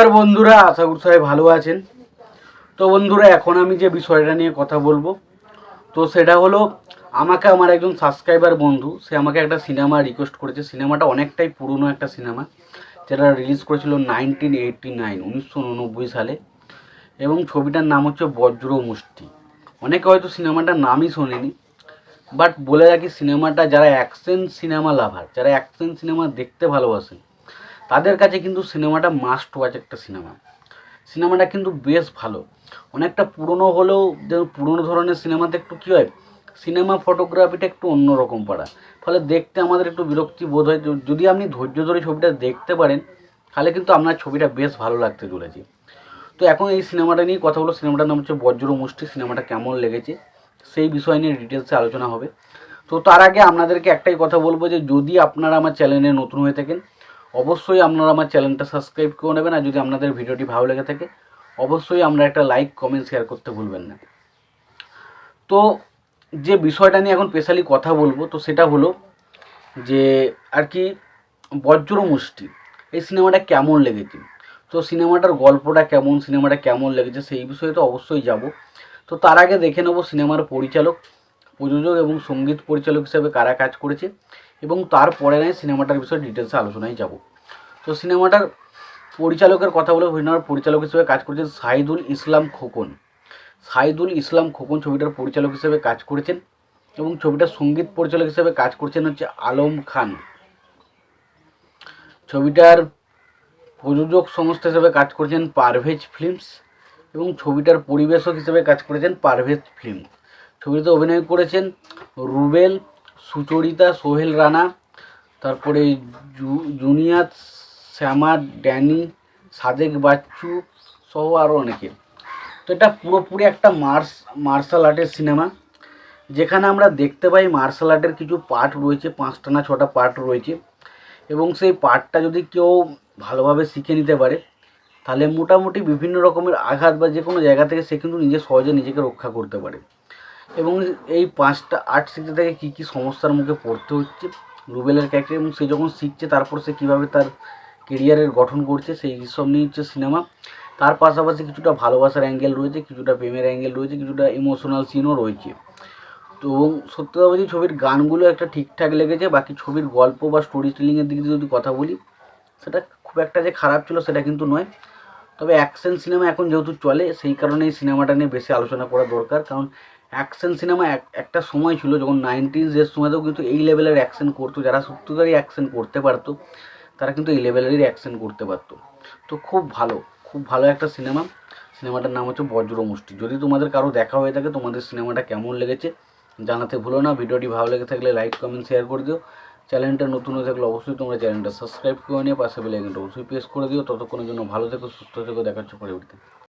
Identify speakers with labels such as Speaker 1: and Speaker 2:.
Speaker 1: নমস্কার বন্ধুরা, আশা করি সবাই ভালো আছেন। তো বন্ধুরা, এখন আমি যে বিষয়টা নিয়ে কথা বলব, তো সেটা হলো, আমাকে আমার একজন সাবস্ক্রাইবার বন্ধু, সে আমাকে একটা সিনেমা রিকোয়েস্ট করেছে। সিনেমাটা অনেকটাই পুরনো একটা সিনেমা যেটা রিলিজ করেছিল নাইনটিন এইটটি নাইন উনিশশো উননব্বই সালে। এবং ছবিটার নাম হচ্ছে বজ্র মুষ্টি। অনেকে হয়তো সিনেমাটার নামই শোনেনি বাট বলে রাখি সিনেমাটা যারা অ্যাকশন সিনেমা লাভার যারা অ্যাকশন সিনেমা দেখতে ভালোবাসেন তাদের কাছে কিন্তু সিনেমাটা মাস্ট ওয়াচ একটা সিনেমা। সিনেমাটা কিন্তু বেশ ভালো। অনেকটা পুরনো হলেও যেমন পুরনো ধরনের সিনেমাতে একটু কী হয়, সিনেমা ফটোগ্রাফিটা একটু অন্যরকম পড়া। ফলে দেখতে আমাদের একটু বিরক্তি বোধ হয়। য- যদি আপনি ধৈর্য ধরে ছবিটা দেখতে পারেন, তাহলে কিন্তু আপনার ছবিটা বেশ ভালো লাগতে চলেছে। তো এখন এই সিনেমাটা নিয়ে কথা হলো সিনেমাটার নাম হচ্ছে বজ্র মুষ্টি। সিনেমাটা কেমন লেগেছে, সেই বিষয় নিয়ে ডিটেলসে আলোচনা হবে। তো তার আগে আপনাদেরকে একটাই কথা বলব যে, যদি আপনারা আমার চ্যানেলে নতুন হয়ে থাকেন অবশ্যই আপনারা আমার চ্যানেলটা সাবস্ক্রাইব করে নেবেন, আর যদি আপনাদের ভিডিওটি ভালো লেগে থাকে, অবশ্যই আমরা একটা লাইক, কমেন্ট শেয়ার করতে ভুলবেন না। তো যে বিষয়টা নিয়ে এখন স্পেশালি কথা বলব, তো সেটা হলো যে আর কি বজ্র মুষ্টি এই সিনেমাটা কেমন লেগেছে? তো সিনেমাটার গল্পটা কেমন, সিনেমাটা কেমন লেগেছে, সেই বিষয়ে তো অবশ্যই যাব। তো তার আগে দেখে নেব সিনেমার পরিচালক, প্রযোজক এবং সংগীত পরিচালক হিসেবে কারা কাজ করেছে। এবং তারপরে নয় সিনেমাটার বিষয়ে ডিটেলসে আলোচনায় যাব। তো সিনেমাটার পরিচালকের কথা বলে সিনেমার পরিচালক হিসেবে কাজ করেছেন সাইদুল ইসলাম খোকন। সাইদুল ইসলাম খোকন ছবিটার পরিচালক হিসেবে কাজ করেছেন এবং ছবিটার সংগীত পরিচালক হিসেবে কাজ করছেন হচ্ছে আলম খান। ছবিটার প্রযোজক সংস্থা হিসেবে কাজ করেছেন পারভেজ ফিল্মস এবং ছবিটার পরিবেশক হিসেবে কাজ করেছেন পারভেজ ফিল্ম ছবিতে অভিনয় করেছেন রুবেল সুচরিতা, সোহেল রানা, তারপরে জু- জুনিয়াত, শ্যামা, ড্যানি, সাদেক বাচ্চু সহ আরও অনেকে। তো এটা পুরোপুরি একটা মার্স, মার্শাল আর্টের সিনেমা। যেখানে আমরা দেখতে পাই মার্শাল আর্টের কিছু পার্ট রয়েছে পাঁচটা না ছটা পার্ট রয়েছে। এবং সেই পার্টটা যদি কেউ ভালোভাবে শিখে নিতে পারে, তাহলে মোটামুটি বিভিন্ন রকমের আঘাত বা যে কোনো জায়গা থেকে সে কিন্তু নিজে সহজে নিজেকে রক্ষা করতে পারে। এবং এই পাঁচটা আর্ট শিখতে থেকে কী কী সমস্যার মুখে পড়তে হচ্ছে, রুবেলের ক্যারেক্টার এবং সে যখন শিখছে, তারপর সে কীভাবে তার কেরিয়ারের গঠন করছে, সেই সব নিয়ে হচ্ছে সিনেমা তার পাশাপাশি কিছুটা ভালোবাসার অ্যাঙ্গেল রয়েছে, কিছুটা প্রেমের অ্যাঙ্গেল রয়েছে, কিছুটা ইমোশনাল সিনও রয়েছে। তো এবং সত্যি ছবির গানগুলো একটা ঠিকঠাক লেগেছে, বাকি ছবির গল্প বা স্টোরি টেলিংয়ের দিক দিয়ে যদি কথা বলি, সেটা খুব একটা যে খারাপ ছিল সেটা কিন্তু নয়। তবে অ্যাকশন সিনেমা এখন যেহেতু চলে, সেই কারণে এই সিনেমাটা নিয়ে বেশি আলোচনা করা দরকার, কারণ অ্যাকশন সিনেমা একটা সময় ছিল যখন নাইনটিজের সময়তেও কিন্তু এই লেভেলের অ্যাকশন করতো। যারা সত্যিকারই অ্যাকশন করতে পারতো, তারা কিন্তু এই লেভেলেরই অ্যাকশন করতে পারতো। তো খুব ভালো খুব ভালো একটা সিনেমা সিনেমাটার নাম হচ্ছে বজ্র মুষ্টি। যদি তোমাদের কারও দেখা হয়ে থাকে, তোমাদের সিনেমাটা কেমন লেগেছে, জানাতে ভুলো না। ভিডিওটি ভালো লেগে থাকলে লাইক কমেন্ট শেয়ার করে দিও। চ্যানেলটা নতুন হয়ে থাকলে অবশ্যই তোমরা চ্যানেলটা সাবস্ক্রাইব করে নিয়ে পাশে বেল আইকনটা অবশ্যই প্রেস করে দিও। ততক্ষণের জন্য ভালো থেকো, সুস্থ থেকো। দেখাচ্ছ পরবর্তী।